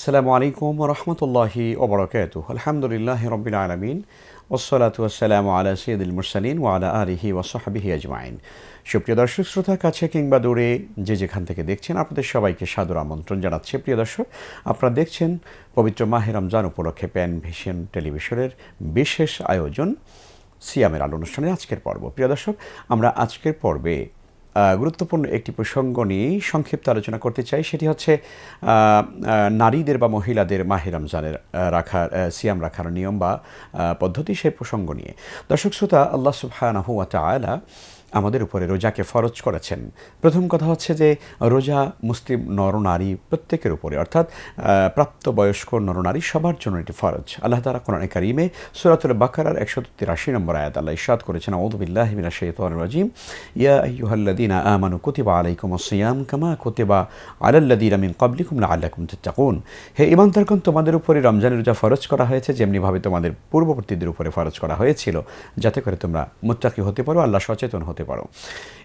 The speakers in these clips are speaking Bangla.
আসসালামু আলাইকুম রহমতুল্লাহি ওবরাকাত আলহামদুলিল্লাহ রবিল আলমিন ওসলাত ওসালাম আলা সৈয়দুল মুরসালিন ওয়ালা আলিহি ওসহাবিহি আজমাইন। সুপ্রিয় দর্শক শ্রোতার কাছে কিংবা দূরে যে যেখান থেকে দেখছেন, আপনাদের সবাইকে সাদর আমন্ত্রণ জানাচ্ছে। প্রিয় দর্শক, আপনারা দেখছেন পবিত্র মাহে রমজান উপলক্ষে প্যান ভিশন টেলিভিশনের বিশেষ আয়োজন সিয়ামের আলো অনুষ্ঠানের আজকের পর্ব। প্রিয় দর্শক, আমরা আজকের পর্বে গুরুত্বপূর্ণ একটি প্রসঙ্গ নিয়ে সংক্ষিপ্ত আলোচনা করতে চাই। সেটি হচ্ছে নারীদের বা মহিলাদের মাহে রমজানের রাখার সিয়াম রাখার নিয়ম বা পদ্ধতি সেই প্রসঙ্গ নিয়ে। দর্শক শ্রোতা, আল্লাহ সুবহানাহু ওয়া তাআলা আমাদের উপরে রোজাকে ফরজ করেছেন। প্রথম কথা হচ্ছে যে, রোজা মুসলিম নরনারী প্রত্যেকের উপরে, অর্থাৎ প্রাপ্তবয়স্ক নরনারী সবার জন্য এটি ফরজ। আল্লাহ তালা কোরআন কারিমে সুরাতুল বাকারার একশো তিরাশি নম্বর আয়াত আল্লাহ ইসাদ করেছেন আউদুবিল্লাহ মিনা শৈতান রাজিম। ইয়া আইয়ুহাল্লাযীনা আমানু কুতিবা আলাইকুম সিয়াম কামা কুতিবা আলাল্লাযীনা মিন ক্বাবলিকুম লাআল্লাকুম তাত্তাকুন। হে ঈমানদারগণ, তোমাদের উপরে রমজানের রোজা ফরজ করা হয়েছে যেমনিভাবে তোমাদের পূর্ববর্তীদের উপরে ফরজ করা হয়েছিল। যাতে করে তোমরা মুত্তাকি হতে পারো, আল্লাহ সচেতন হতে পারো।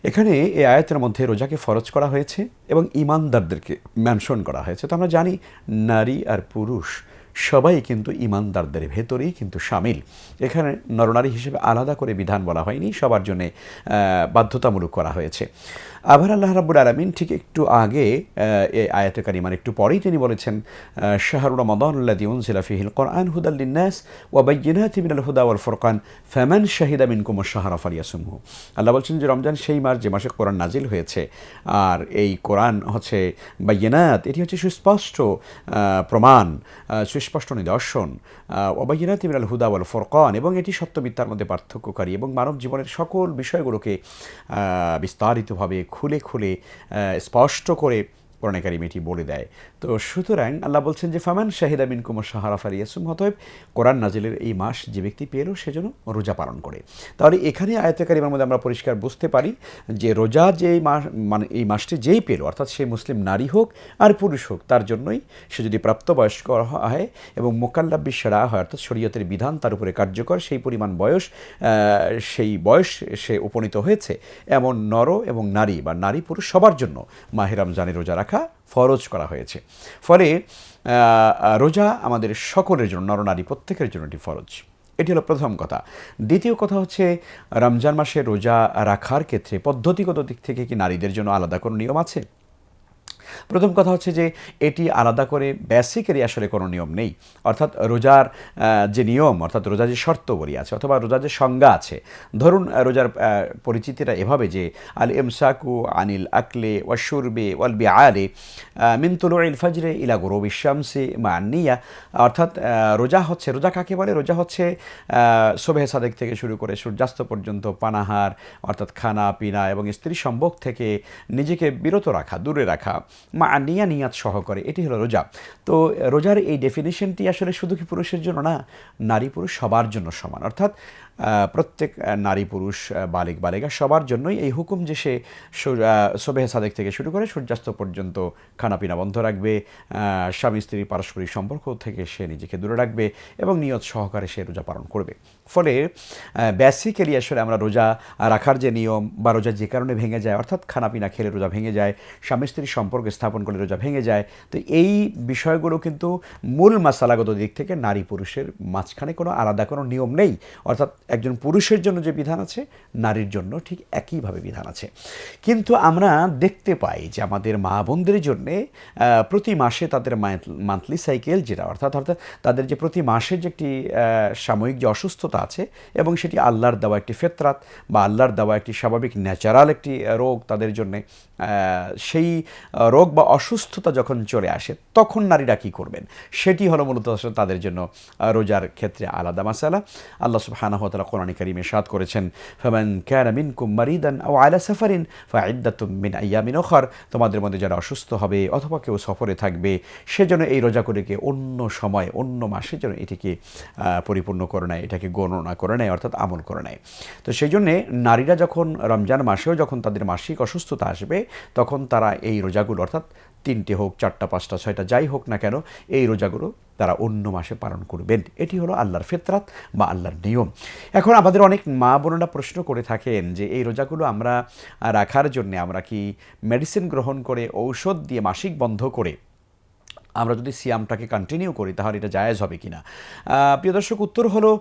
এখানে এই আয়াতের মধ্যে রোজাকে ফরজ করা হয়েছে এবং ইমানদারদেরকে ম্যানশন করা হয়েছে। তো আমরা জানি নারী আর পুরুষ সবাই কিন্তু ইমানদারদের ভেতরেই কিন্তু সামিল। এখানে নরনারী হিসেবে আলাদা করে বিধান বলা হয়নি, সবার জন্য বাধ্যতামূলক করা হয়েছে। আবার আল্লাহ রাব্বুল আলমিন ঠিক একটু আগে এই আয়াতে কারিমার একটু পরেই তিনি বলেছেন শাহরুর রমাদানুল্লাদি উনজিলা ফিহিল কোরআন হুদাল্লিন্নাস ওয়াবাইয়িনাতি মিনাল হুদা ওয়াল ফুরকান ফামান শাহিদা মিনকুম শাহরা ফালিয়াসুমহু। আল্লাহ বলছেন যে রমজান সেই মাস, যে মাসে কোরআন নাজিল হয়েছে, আর এই কোরআন হচ্ছে বাইয়িনাত, এটি হচ্ছে সুস্পষ্ট প্রমাণ সুস্পষ্ট নিদর্শন। ওবাইয়িনাতি তিমিরাল হুদা বল ফোরকন এবং এটি সত্য মিথ্যার মধ্যে পার্থক্যকারী এবং মানব জীবনের সকল বিষয়গুলোকে বিস্তারিতভাবে খুলে খুলে স্পষ্ট করে কোরআন কারিম এটি বলে দেয়। তো সুতরাং আল্লাহ বলছেন যে, ফামান শাহিদা মিন কুমর সাহারা ফারিয়াসুম হতয়েব কোরআন নাজিলের এই মাস যে ব্যক্তি পেল সেজন্য রোজা পালন করে। তাহলে এখানে আয়তে কারিমের মধ্যে আমরা পরিষ্কার বুঝতে পারি যে, রোজা যে মাস মানে এই মাসটি যেই পেল, অর্থাৎ সে মুসলিম নারী হোক আর পুরুষ হোক, তার জন্যই সে যদি প্রাপ্তবয়স্ক হয় এবং মোকাল্লাব বিশ্বরা হয়, অর্থাৎ শরীয়তের বিধান তার উপরে কার্যকর, সেই পরিমাণ বয়স সেই বয়স সে উপনীত হয়েছে এমন নর এবং নারী বা নারী পুরুষ সবার জন্য মাহে রমজানের রোজা রাখা ফরজ করা হয়েছে। ফলে রোজা আমাদের সকলের জন্য, নরনারী প্রত্যেকের জন্য এটি ফরজ। এটি হলো প্রথম কথা। দ্বিতীয় কথা হচ্ছে, রমজান মাসে রোজা রাখার ক্ষেত্রে পদ্ধতিগত দিক থেকে কি নারীদের জন্য আলাদা কোনো নিয়ম আছে? প্রথম কথা হচ্ছে যে এটি আলাদা করে বেসিকেরই আসলে কোনো নিয়ম নেই। অর্থাৎ রোজার যে নিয়ম, অর্থাৎ রোজার যে শর্ত শর্তবলী আছে, অথবা রোজার যে সংজ্ঞা আছে, ধরুন রোজার পরিচিতিটা এভাবে যে, আল এমসাকু আনিল আকলে ওয়াশুরবে ওয়ালবি আলে মিনতুল ইল ফজরে ইলা গরবি শামসে মা নিয়া অর্থাৎ রোজা হচ্ছে, রোজা কাকে বলে? রোজা হচ্ছে সোবেহ সাদেক থেকে শুরু করে সূর্যাস্ত পর্যন্ত পানাহার, অর্থাৎ খানা, পিনা এবং স্ত্রী সম্ভোগ থেকে নিজেকে বিরত রাখা, দূরে রাখা। মা আনিয়া নিয়াত সহকারে এটি হলো রোজা। তো রোজার এই ডেফিনেশনটি আসলে শুধু কি পুরুষের জন্য না নারী পুরুষ সবার জন্য সমান। অর্থাৎ প্রত্যেক নারী, পুরুষ বালিক, বালিকা সবার জন্যই এই হুকুম যে সে সোবেহ সাদেক থেকে শুরু করে সূর্যাস্ত পর্যন্ত খানাপিনা বন্ধ রাখবে স্বামী স্ত্রীর পারস্পরিক সম্পর্ক থেকে সে নিজেকে দূরে রাখবে এবং নিয়ত সহকারে সে রোজা পালন করবে। ফলে বেসিক্যালি আসলে আমরা রোজা রাখার যে নিয়ম বা রোজা যে কারণে ভেঙে যায়, অর্থাৎ খানাপিনা খেলে রোজা ভেঙে যায়, স্বামী, স্ত্রীর সম্পর্ক স্থাপন করলে রোজা ভেঙে যায়, তো এই বিষয়গুলো কিন্তু মূল মাসালাগত দিক থেকে নারী পুরুষের মাঝখানে কোনো আলাদা কোনো নিয়ম নেই। অর্থাৎ একজন পুরুষের জন্য যে বিধান আছে, নারীর জন্য ঠিক একইভাবে বিধান আছে। কিন্তু আমরা দেখতে পাই যে আমাদের মা বোনদের জন্যে প্রতি মাসে তাদের মান্থলি সাইকেল যেটা অর্থাৎ অর্থাৎ তাদের যে প্রতি মাসের যে একটি সাময়িক যে অসুস্থতা আছে এবং সেটি আল্লাহর দেওয়া একটি ফেতরাত বা আল্লাহর দেওয়া একটি স্বাভাবিক ন্যাচারাল একটি রোগ তাদের জন্যে সেই রোগ বা অসুস্থতা যখন চলে আসে তখন নারীরা কী করবেন? সেটি হলো মূলত তাদের জন্য রোজার ক্ষেত্রে আলাদা মাসালা। আল্লাহ সুবহানাহু তাআলা কোরআন কারীমে সাদ করেছেন, ফামান কানা মিনকুম মারিদান আও আলা সাফারিন মিন আইয়ামিন উখর তোমাদের মধ্যে যারা অসুস্থ হবে অথবা কেউ সফরে থাকবে সেজন্য এই রোজা করেকে অন্য সময়, অন্য মাসে যেন এটিকে পরিপূর্ণ করে নেয়, এটাকে গণনা করে নেয়, অর্থাৎ আমল করে নেয়। তো সেই জন্যে নারীরা যখন রমজান মাসেও যখন তাদের মাসিক অসুস্থতা আসবে, তখন তারা এই রোজাগুলো, অর্থাৎ তিনটে হোক, চারটা, পাঁচটা, ছয়টা, যাই হোক না কেন, এই রোজাগুলো তারা অন্য মাসে পালন করবেন। এটি হলো আল্লাহর ফেতরাত বা আল্লাহর নিয়ম। এখন আমাদের অনেক মা বোনেরা প্রশ্ন করে থাকেন যে, এই রোজাগুলো আমরা রাখার জন্য আমরা কি মেডিসিন গ্রহণ করে, ঔষধ দিয়ে মাসিক বন্ধ করে আমরা যদি সিয়ামটাকে কন্টিনিউ করি তাহলে এটা জায়েজ হবে কিনা? আহ, প্রিয় দর্শক উত্তর হলো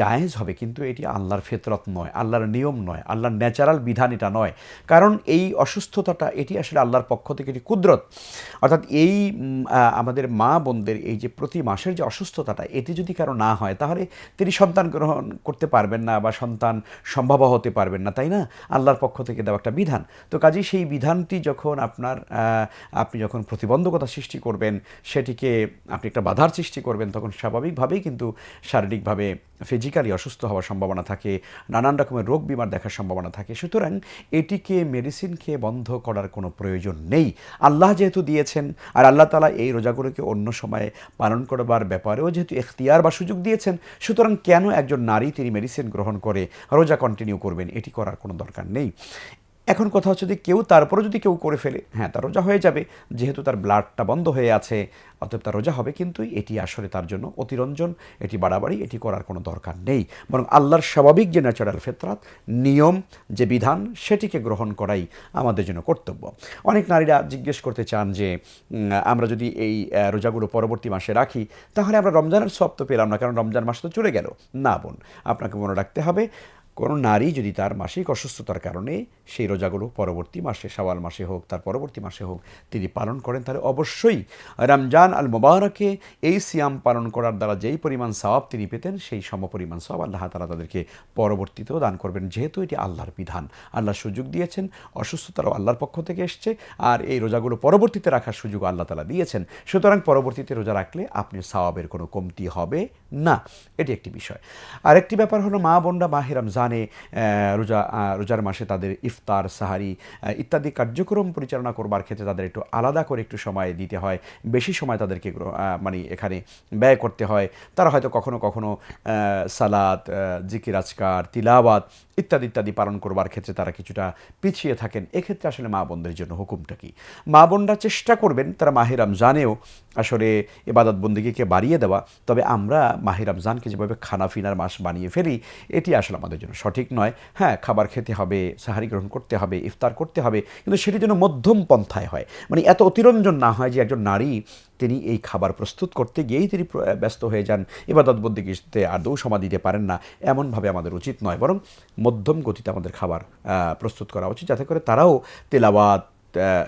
জায়েজ হবে কিন্তু এটি আল্লাহর ফেতরত নয় আল্লাহর নিয়ম নয় আল্লাহর ন্যাচারাল বিধান এটা নয়। কারণ এই অসুস্থতাটা এটি আসলে আল্লাহর পক্ষ থেকে এটি কুদরত। অর্থাৎ এই আমাদের মা বোনদের এই যে প্রতি মাসের যে অসুস্থতাটা এটি যদি কারও না হয় তাহলে তিনি সন্তান গ্রহণ করতে পারবেন না বা সন্তান সম্ভব হতে পারবেন না তাই না? আল্লাহর পক্ষ থেকে দেওয়া একটা বিধান। তো কাজেই সেই বিধানটি যখন আপনার আপনি যখন প্রতিবন্ধকতা সৃষ্টি করবেন সেটিকে আপনি একটা বাধার সৃষ্টি করবেন, তখন স্বাভাবিকভাবেই কিন্তু শারীরিকভাবে ফিজিক্যালি অসুস্থ হওয়ার সম্ভাবনা থাকে, নানান রকমের রোগ বিমার দেখার সম্ভাবনা থাকে। সুতরাং এটিকে মেডিসিন খেয়ে বন্ধ করার কোনো প্রয়োজন নেই। আল্লাহ যেহেতু দিয়েছেন, আর আল্লাহ তালা এই রোজাগুলোকে অন্য সময়ে পালন করবার ব্যাপারেও যেহেতু এখতিয়ার বা সুযোগ দিয়েছেন, সুতরাং কেন একজন নারী তিনি মেডিসিন গ্রহণ করে রোজা কন্টিনিউ করবেন, এটি করার কোনো দরকার নেই। এখন কথা হচ্ছে যে কেউ তারপরে যদি কেউ করে ফেলে হ্যাঁ তার রোজা হয়ে যাবে, যেহেতু তার ব্লাডটা বন্ধ হয়ে আছে, অতএব তার রোজা হবে, কিন্তু এটি আসলে তার জন্য অতিরঞ্জন, এটি বাড়াবাড়ি, এটি করার কোনো দরকার নেই। বরং আল্লাহর স্বাভাবিক যে ন্যাচারাল ফেতরাত, নিয়ম, যে বিধান, সেটিকে গ্রহণ করাই আমাদের জন্য কর্তব্য। অনেক নারীরা জিজ্ঞেস করতে চান যে আমরা যদি এই রোজাগুলো পরবর্তী মাসে রাখি, তাহলে আমরা রমজানের সব তো পেলাম না, কারণ রমজান মাস তো চলে গেল। না বোন, আপনাকে মনে রাখতে হবে কোনো নারী যদি তার মাসিক অসুস্থতার কারণে সেই রোজাগুলো পরবর্তী মাসে সাওয়াল মাসে হোক, তার পরবর্তী মাসে হোক তিনি পালন করেন, তাহলে অবশ্যই রমজান আল মোবারকে এই সিয়াম পালন করার দ্বারা যেই পরিমাণ সওয়াব তিনি পেতেন, সেই সমপরিমাণ সওয়াব আল্লাহ তালা তাদেরকে পরবর্তীতেও দান করবেন। যেহেতু এটি আল্লাহর বিধান, আল্লাহ সুযোগ দিয়েছেন অসুস্থতারও আল্লাহর পক্ষ থেকে এসছে আর এই রোজাগুলো পরবর্তীতে রাখার সুযোগ আল্লাহ তালা দিয়েছেন। সুতরাং পরবর্তীতে রোজা রাখলে আপনি সওয়াবের কোনো কমতি হবে না। এটি একটি বিষয়। আরেকটি ব্যাপার হলো মা বোনরা মাহে রমজানে আহ, রোজা রোজার মাসে তাদের ইফতার সাহারি ইত্যাদি কার্যক্রম পরিচালনা করবার ক্ষেত্রে তাদের একটু আলাদা করে একটু সময় দিতে হয়। বেশি সময় তাদেরকে মানে এখানে ব্যয় করতে হয়। তারা হয়তো কখনো কখনো সালাদ জিকির আজকার তিলাওয়াত ইত্যাদি ইত্যাদি পালন করবার ক্ষেত্রে তারা কিছুটা পিছিয়ে থাকেন। এক্ষেত্রে আসলে মা বোনদের জন্য হুকুমটা কি? মা বোনরা চেষ্টা করবেন তারা মাহে রমজানেও আসলে এবাদত বন্দিগিকে বাড়িয়ে দেওয়া। তবে আমরা মাহে রমজানকে যেভাবে খানাফিনার মাস বানিয়ে ফেলি, এটি আসলে আমাদের জন্য সঠিক নয়। হ্যাঁ খাবার খেতে হবে, সাহারি গ্রহণ করতে হবে, ইফতার করতে হবে, কিন্তু সেটি যেন মধ্যম পন্থায় হয়। মানে এত অতিরঞ্জন না হয় যে একজন নারী তিনি এই খাবার প্রস্তুত করতে গিয়েই তিনি ব্যস্ত হয়ে যান। এবাদত বন্দিগিতে আদৌ সমা দিতে পারেন না। এমনভাবে আমাদের উচিত নয় বরং মধ্যম গতিতে আমাদের খাবার প্রস্তুত করা উচিত যাতে করে তারাও তেলাওয়াত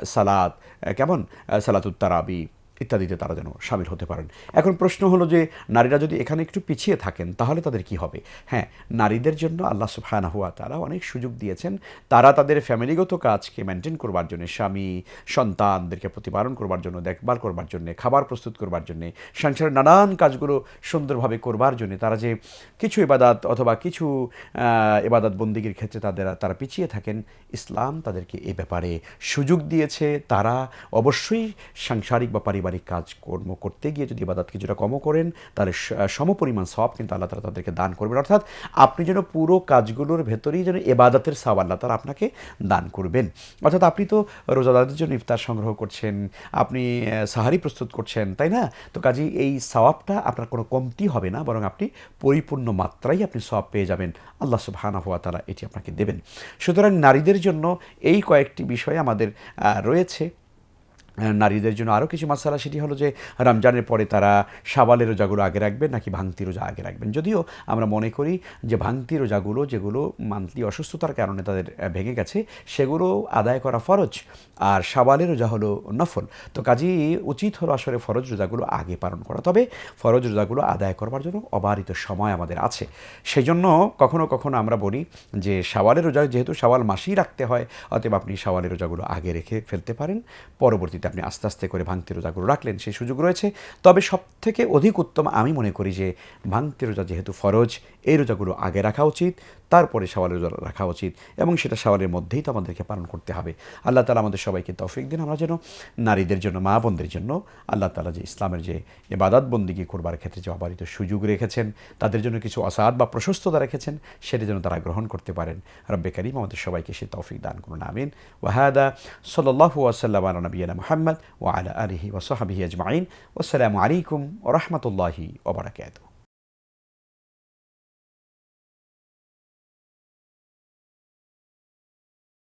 সালাদ কেমন? আহ, সালাতুত তারাবি ইত্যাদিতে তারা যেন সামিল হতে পারেন। এখন প্রশ্ন হলো যে নারীরা যদি এখানে একটু পিছিয়ে থাকেন তাহলে তাদের কি হবে? হ্যাঁ নারীদের জন্য আল্লাহ সুফায়না হুয়া তারা অনেক সুযোগ দিয়েছেন। তারা তাদের ফ্যামিলিগত কাজকে মেনটেন করবার জন্য স্বামী সন্তানদেরকে প্রতিপালন করবার জন্য দেখভাল করবার জন্য খাবার প্রস্তুত করবার জন্য সংসারের নানান কাজগুলো সুন্দরভাবে করবার জন্য তারা যে কিছু ইবাদাত অথবা কিছু আহ, ইবাদত বন্দিগির ক্ষেত্রে তাদের তারা পিছিয়ে থাকেন ইসলাম তাদেরকে এ ব্যাপারে সুযোগ দিয়েছে। তারা অবশ্যই সাংসারিক বা পারিবারিক কাজকর্ম করতে গিয়ে যদি ইবাদত কিছুটা কমও করেন, তাহলে সমপরিমাণ সব কিন্তু আল্লাহ তালা তাদেরকে দান করবেন। অর্থাৎ আপনি যেন পুরো কাজগুলোর ভেতরেই যেন এবাদতের সব আল্লাহ তালা আপনাকে দান করবেন। অর্থাৎ আপনি তো রোজাদারদের জন্য ইফতার সংগ্রহ করছেন, আপনি সাহারি প্রস্তুত করছেন, তাই না? তো কাজেই এই সওয়াবটা আপনার কোনো কমতি হবে না, বরং আপনি পরিপূর্ণ মাত্রায় আপনি সওয়াব পেয়ে যাবেন। আল্লাহ সুবহানা হুয়া তালা এটি আপনাকে দেবেন। সুতরাং নারীদের জন্য এই কয়েকটি বিষয় আমাদের রয়েছে। নারীদের জন্য আরও কিছু মশালা সেটি হলো যে রমজানের পরে তারা সাবালের রোজাগুলো আগে রাখবেন নাকি ভাঙতি রোজা আগে রাখবেন। যদিও আমরা মনে করি যে ভাঙতি রোজাগুলো, যেগুলো মান্থলি অসুস্থতার কারণে তাদের ভেঙে গেছে, সেগুলো আদায় করা ফরজ। আর সাবালের রোজা হলো নফল। তো কাজেই উচিত হলো আসলে ফরজ রোজাগুলো আগে পালন করা। তবে ফরজ রোজাগুলো আদায় করবার জন্য অবারিত সময় আমাদের আছে। সেই জন্য কখনো কখনো আমরা বলি যে সাওয়ালের রোজা, যেহেতু সাওয়াল মাসেই রাখতে হয়, অতএব আপনি সাওয়ালের রোজাগুলো আগে রেখে ফেলতে পারেন। পরবর্তীতে আপনি আস্তে আস্তে করে ভাঙতি রোজাগুলো রাখলেন, সেই সুযোগ রয়েছে। তবে সব থেকে অধিক উত্তম আমি মনে করি যে, ভাঙতি রোজা যেহেতু ফরজ, এই রোজাগুলো আগে রাখা উচিত। তারপরে সওয়ালের রোজা রাখা উচিত এবং সেটা সওয়ালের মধ্যেই তো আমাদেরকে পালন করতে হবে। আল্লাহ তালা আমাদের সবাইকে তৌফিক দিন। আমরা যেন নারীদের জন্য, মা বোনদের জন্য আল্লাহ তালা যে ইসলামের যে এবাদাত বন্দিগি করবার ক্ষেত্রে যে অবারিত সুযোগ রেখেছেন, তাদের জন্য কিছু অসাদ বা প্রশস্ততা রেখেছেন, সেটা যেন তারা গ্রহণ করতে পারেন। রব্বে করিম আমাদের সবাইকে সে তৌফিক দান করুন, আমিন। ওয়াহাদা সাল্লাহ ওয়াসাল্লাম আলা নবীনা মোহাম্মদ ও আলা আলহি ওসহাবিহি আজমাইন। আসসালামু আলাইকুম ও রহমতুল্লাহি ওবরাকাতুহ